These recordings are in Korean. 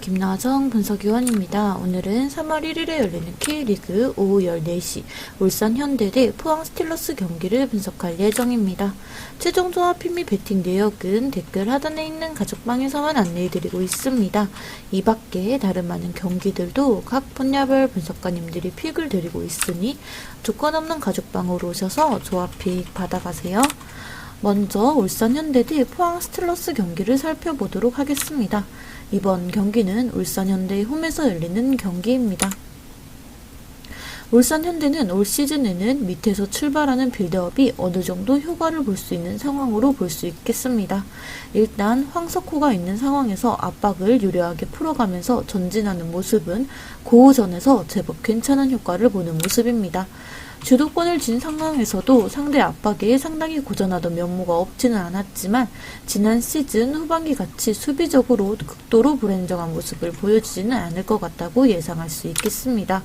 김나정 분석위원입니다. 오늘은 3월 1일에 열리는 K리그 오후 14시 울산 현대 대 포항 스틸러스 경기를 분석할 예정입니다. 최종 조합 및 배팅 내역은 댓글 하단에 있는 가족방에서만 안내해드리고 있습니다. 이 밖에 다른 많은 경기들도 각 분야별 분석가님들이 픽을 드리고 있으니 조건 없는 가족방으로 오셔서 조합 픽 받아가세요. 먼저 울산 현대 대 포항 스틸러스 경기를 살펴보도록 하겠습니다. 이번 경기는 울산 현대의 홈에서 열리는 경기입니다. 울산 현대는 올 시즌에는 밑에서 출발하는 빌드업이 어느 정도 효과를 볼 수 있는 상황으로 볼 수 있겠습니다. 일단 황석호가 있는 상황에서 압박을 유리하게 풀어가면서 전진하는 모습은 고우전에서 제법 괜찮은 효과를 보는 모습입니다. 주도권을 쥔 상황에서도 상대 압박에 상당히 고전하던 면모가 없지는 않았지만 지난 시즌 후반기 같이 수비적으로 극도로 불안정한 모습을 보여주지는 않을 것 같다고 예상할 수 있겠습니다.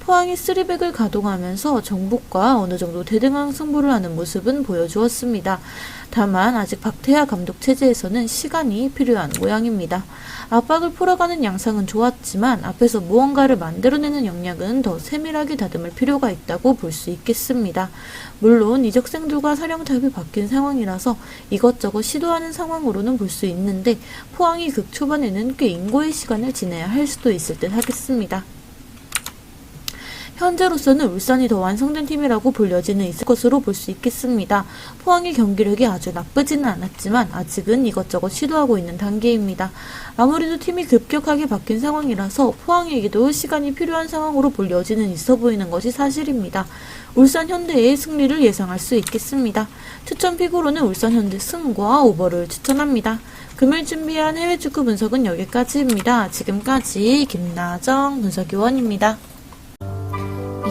포항이 쓰리백을 가동하면서 정북과 어느 정도 대등한 승부를 하는 모습은 보여주었습니다. 다만 아직 박태하 감독 체제에서는 시간이 필요한 모양입니다. 압박을 풀어가는 양상은 좋았지만 앞에서 무언가를 만들어내는 역량은 더 세밀하게 다듬을 필요가 있다고 볼 수 있겠습니다. 물론 이적생들과 사령탑이 바뀐 상황이라서 이것저것 시도하는 상황으로는 볼 수 있는데 포항이 극 초반에는 꽤 인고의 시간을 지내야 할 수도 있을 듯 하겠습니다. 현재로서는 울산이 더 완성된 팀이라고 볼 여지는 있을 것으로 볼 수 있겠습니다. 포항의 경기력이 아주 나쁘지는 않았지만 아직은 이것저것 시도하고 있는 단계입니다. 아무래도 팀이 급격하게 바뀐 상황이라서 포항에게도 시간이 필요한 상황으로 볼 여지는 있어 보이는 것이 사실입니다. 울산 현대의 승리를 예상할 수 있겠습니다. 추천 픽으로는 울산 현대 승과 오버를 추천합니다. 금일 준비한 해외 축구 분석은 여기까지입니다. 지금까지 김나정 분석위원입니다.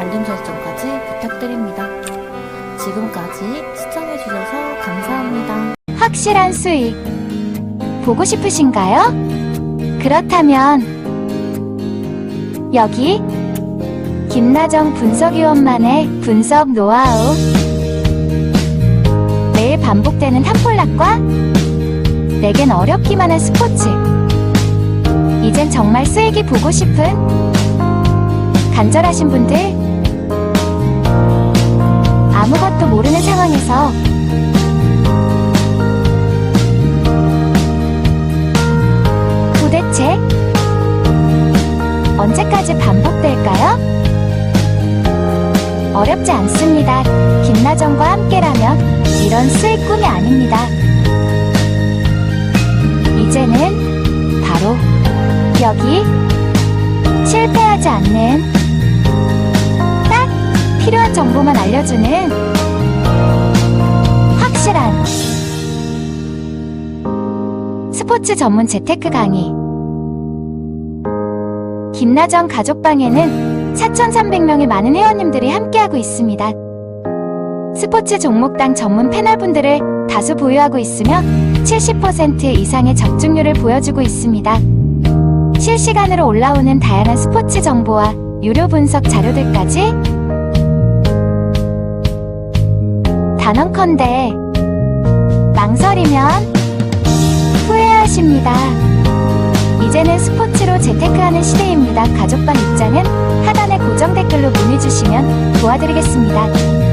알림 설정까지 부탁드립니다. 지금까지 시청해주셔서 감사합니다. 확실한 수익 보고 싶으신가요? 그렇다면 여기 김나정 분석위원만의 분석 노하우 매일 반복되는 탑볼락과 내겐 어렵기만 한 스포츠 이젠 정말 수익이 보고 싶은 간절하신 분들 아무것도 모르는 상황에서 도대체 언제까지 반복될까요? 어렵지 않습니다. 김나정과 함께라면 이런 수익 꿈이 아닙니다. 이제는 바로 여기 실패하지 않는 딱 필요한 정보만 알려주는 확실한 스포츠 전문 재테크 강의 김나정 가족방에는 4,300명의 많은 회원님들이 함께하고 있습니다. 스포츠 종목당 전문 패널분들을 다수 보유하고 있으며 70% 이상의 적중률을 보여주고 있습니다. 실시간으로 올라오는 다양한 스포츠 정보와 유료 분석 자료들까지 단언컨대 망설이면 후회하십니다. 이제는 스포츠로 재테크하는 시대입니다. 가족방 입장은 하단의 고정 댓글로 문의 주시면 도와드리겠습니다.